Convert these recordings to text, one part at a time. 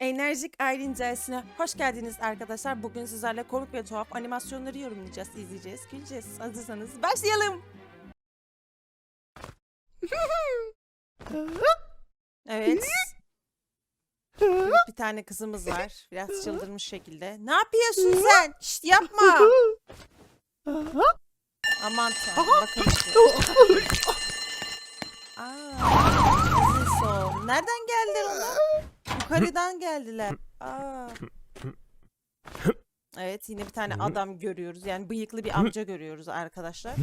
Enerjik Aylin Celsine hoş geldiniz arkadaşlar. Bugün sizlerle komik ve tuhaf animasyonları yorumlayacağız, izleyeceğiz, güleceğiz. Hazırsanız başlayalım. Evet. Bir tane kızımız var. Biraz çıldırmış şekilde. Ne yapıyorsun sen? Şşt yapma. Aman tanrım bakın. Aa. Nereden geldi onlar? Yukarıdan geldiler. Aa. Evet yine bir tane adam görüyoruz. Yani bıyıklı bir amca görüyoruz arkadaşlar.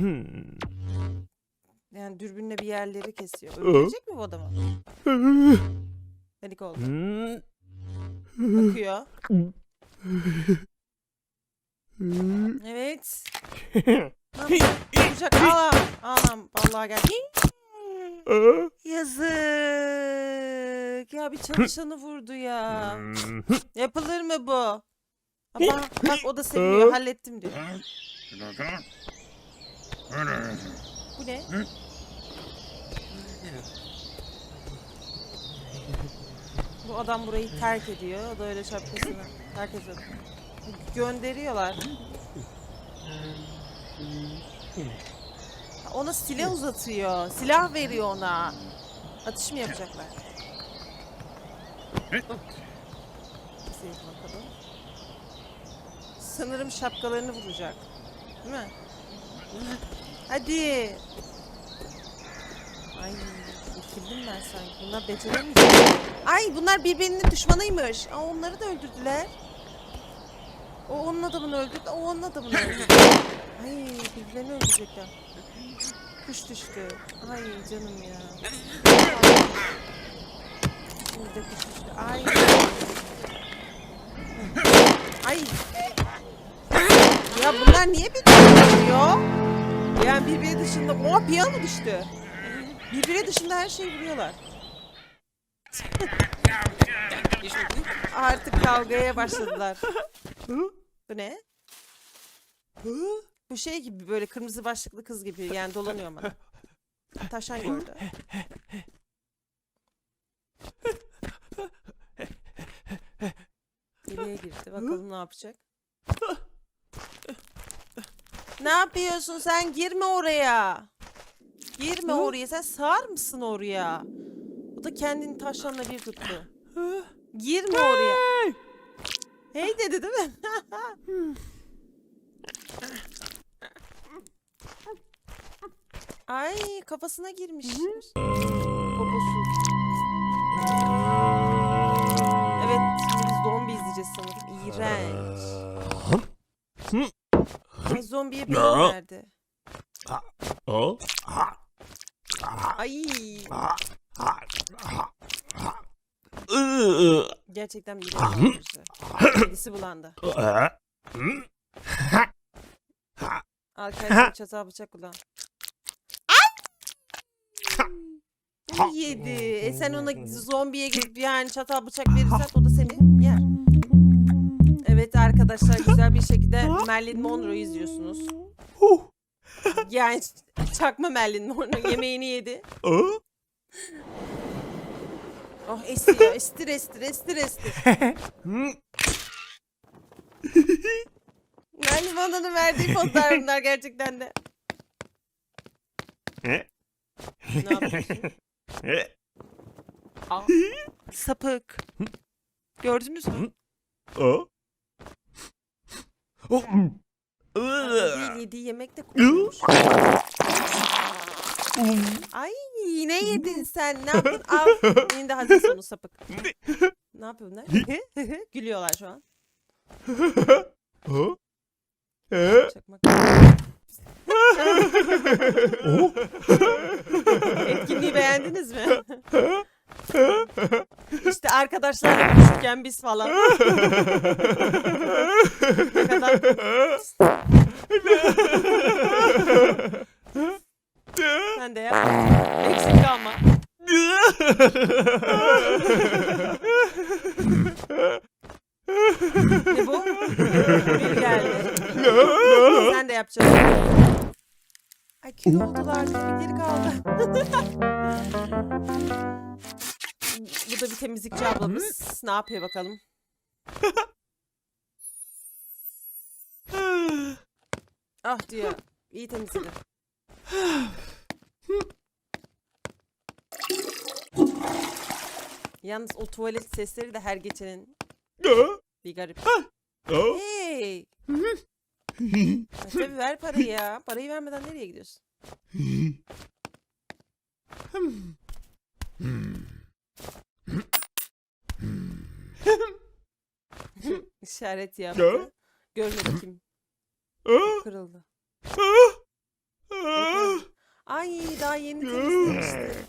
Yani dürbünle bir yerleri kesiyor. Öldürecek mi bu adamı? Delik oldu. Bakıyor. Evet. Ne yapacak? Anam. Anam. Vallahi gel. Yazık. Ya bir çalışanı vurdu ya. Yapılır mı bu? Ama bak o da seviyor. Hallettim diyor. Bu ne? Bu adam burayı terk ediyor. O da öyle şapkasını terk ediyor. Gönderiyorlar. Ona silah uzatıyor. Silah veriyor ona. Atış mı yapacaklar? Bakalım. Sanırım şapkalarını vuracak. Değil mi? Hadi. Ay, irkildim ben sanki. Bunlar beceremeyecek. Ay bunlar birbirinin düşmanıymış. Aa, onları da öldürdüler. O onun adamını öldürdü, o onun adamını öldürdü. Ay birbirlerini öldürecekler. Kuş düştü. Ay canım ya. Şimdi de kuş düştü. Ay. Ay. Ya bunlar niye vuruyor? Yani birbiri dışında... Oha piyano düştü. Birbiri dışında her şeyi vuruyorlar. Artık kavgaya başladılar. Bu ne? Bu şey gibi böyle kırmızı başlıklı kız gibi yani dolanıyor bana. Taşan gördü. Deliğe girdi. Bakalım ne yapacak. Ne yapıyorsun sen? Girme oraya. Girme oraya. Sen sığar mısın oraya? O da kendini taşlanla bir tuttu. Girme oraya. Hey dedi değil mi? Ay kafasına girmişler. Poposu. Evet şimdi biz zombi izleyeceğiz sanırım. İğrenç. Ay zombiye beyin verdi. Ay gerçekten bir. Kedisi bulandı. Al kendine çatal bıçak kullan. Yedi. E sen ona zombiye gidip yani çatal bıçak verirsen o da seni yer. Evet arkadaşlar güzel bir şekilde Marilyn Monroe'yu izliyorsunuz. Yani çakma Marilyn Monroe yemeğini yedi. Oh esiyor. Estir estir estir estir. Marilyn Monroe'nun verdiği bunlar gerçekten de. Ne yapıyorsun? Aa, sapık. Gördünüz mü? Değil yediği yemek de. Ay ne yedin sen? Ne yaptın? Al. Yine de hazır sonu sapık. Ne yapıyor bunlar? Gülüyorlar şu an. Çakmak. Etkinliği beğendiniz mi? işte arkadaşlarla konuşurken biz falan. ne kadar Sen de yap. Eksik kalma. ne bu? Bir geldi. Sen de yapacaksın. Ay kilo oldular. Geri kaldı. Bu da bir temizlikçi ablamız. Ne yapıyor bakalım? Ah diyor. İyi temizledi. Yalnız o tuvalet sesleri de her geçenin bir garip. Hey! Tabii ver parayı ya. Parayı vermeden nereye gidiyorsun? İşaret yaptı. Görmedi kim. Kırıldı. Ay daha yeni temizlemişti.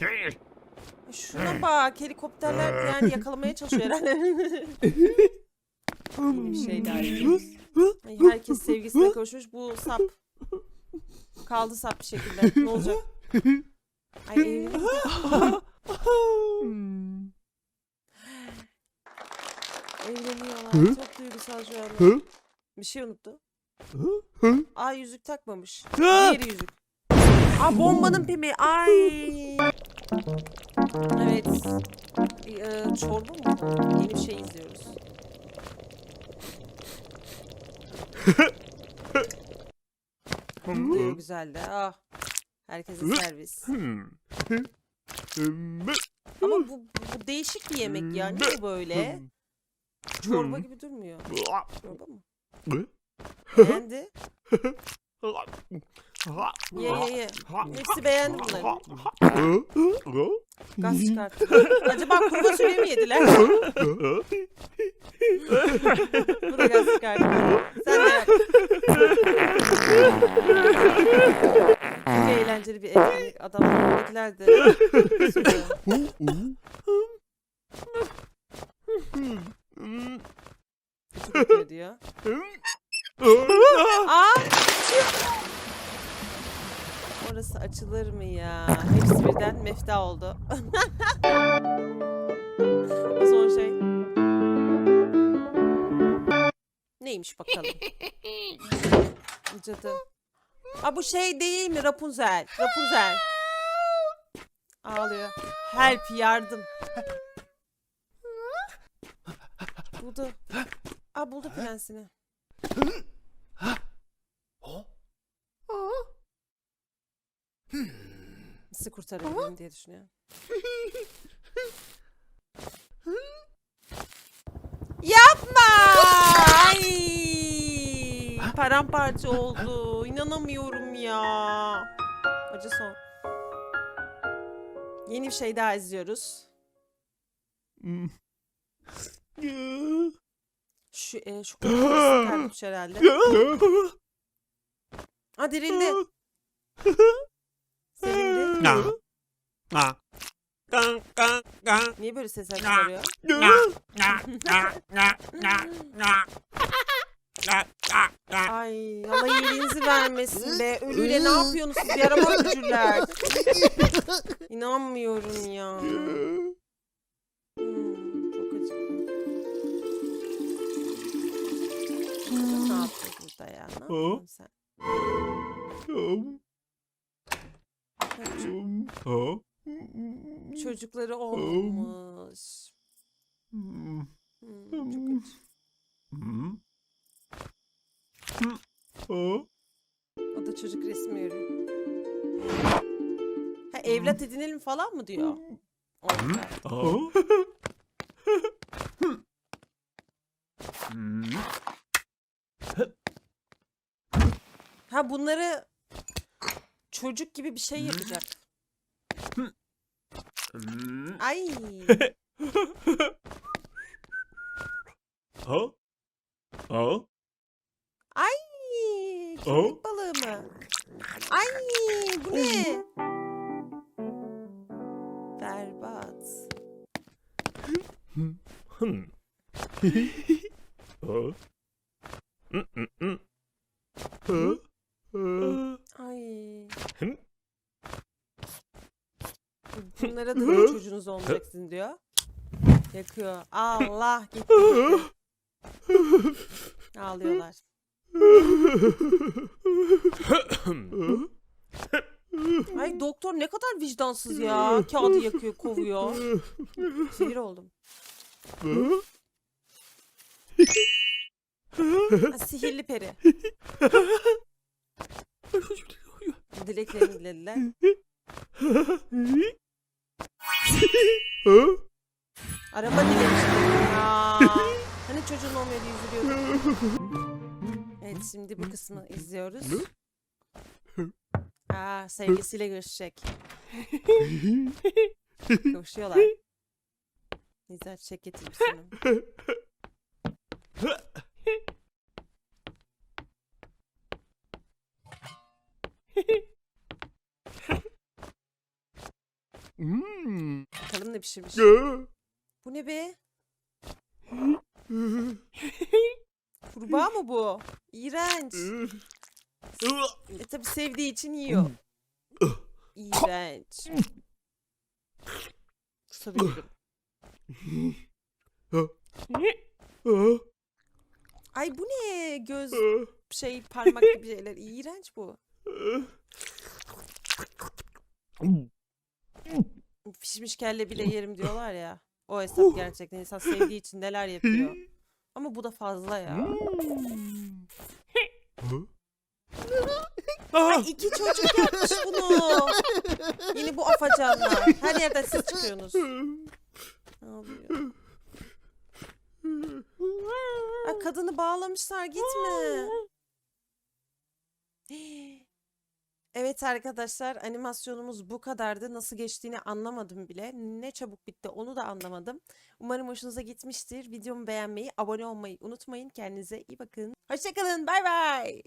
Şuna bak helikopterler yani yakalamaya çalışıyor herhalde. Yeni bir şey daha yapıyoruz. Herkes sevgisine kavuşmuş. Bu sap. Kaldı sap bir şekilde. Ne olacak? Ay evleniyor. Evleniyorlar. Çok duygusal şu anda. Bir şey unuttu. Aa yüzük takmamış. Diğeri yüzük. Aa bombanın pimi. Ay. Evet. Ee, çorba mı? Yeni bir şey izliyoruz. Diyor güzel de. Ah. Herkese servis. Ama bu, bu değişik bir yemek ya. Niye böyle? Çorba gibi durmuyor. Çorba mı? Beğendi. Ye ye ye. Hepsi beğendi bunları. Gaz çıkarttı. Acaba kuru fasulye mi yediler? Bu da gaz çıkarttı. Sen de yap. Çok eğlenceli bir etkinlik. Adamlar de. Çok yapıyor diyor. Aa! Orası açılır mı ya? Hepsi birden mefta oldu. o son şey. Neymiş bakalım. Cadı. Aa bu şey değil mi Rapunzel? Rapunzel. Ağlıyor. Help yardım. Buldu. Aa buldu prensini. Nasıl kurtarabilirim diye düşünüyor. Yapma! Ay! Paramparça oldu. İnanamıyorum ya. Acı son. Yeni bir şey daha izliyoruz. Şu e, şu kafası kardeş herhalde. Ha dirildi. Niye böyle sesler çıkarıyor? Ay Allah iyiliğinizi vermesin be. Ölüyle ne yapıyorsunuz siz? Yaramaz gücüler? İnanmıyorum ya. Hmm, çok acı. Ne yapıyorsun burada ya? Ne yapıyorsun sen? Çocuk- Çocukları olmamış. Hmm, çok acı. O da çocuk resmi örüyor. Ha, evlat edinelim falan mı diyor? Oldu. Ha bunları çocuk gibi bir şey yapacak. Ay. Ay. Köpek balığı mı? Ay bu ne? Berbat. Ay. Bunlara da mı çocuğunuz olmayacaksın diyor. Yakıyor. Allah gitti. gitti. Ağlıyorlar. Ay doktor ne kadar vicdansız ya. Kağıdı yakıyor, kovuyor. Sinir oldum. Ha, sihirli peri. Dileklerini dilediler. Araba dilemiştim. Ya. Hani çocuğun olmuyordu üzülüyordum. Evet şimdi bu kısmı izliyoruz. Aa sevgisiyle görüşecek. Kavuşuyorlar. Güzel çiçek getirmiş sanırım. Bakalım ne pişirmiş. Bu ne be? Kurbağa mı bu? İğrenç. E tabi sevdiği için yiyor. İğrenç. Kusabilirim. Ay bu ne? Göz şey parmak gibi şeyler. İğrenç bu. Pişmiş kelle bile yerim diyorlar ya. O hesap gerçekten insan sevdiği için neler yapıyor. Ama bu da fazla ya. Ay iki çocuk yapmış bunu. Yine bu afacanlar. Her yerden siz çıkıyorsunuz. Ne oluyor? Ay kadını bağlamışlar gitme. Evet arkadaşlar animasyonumuz bu kadardı. Nasıl geçtiğini anlamadım bile. Ne çabuk bitti onu da anlamadım. Umarım hoşunuza gitmiştir. Videomu beğenmeyi, abone olmayı unutmayın. Kendinize iyi bakın. Hoşçakalın. Bay bay.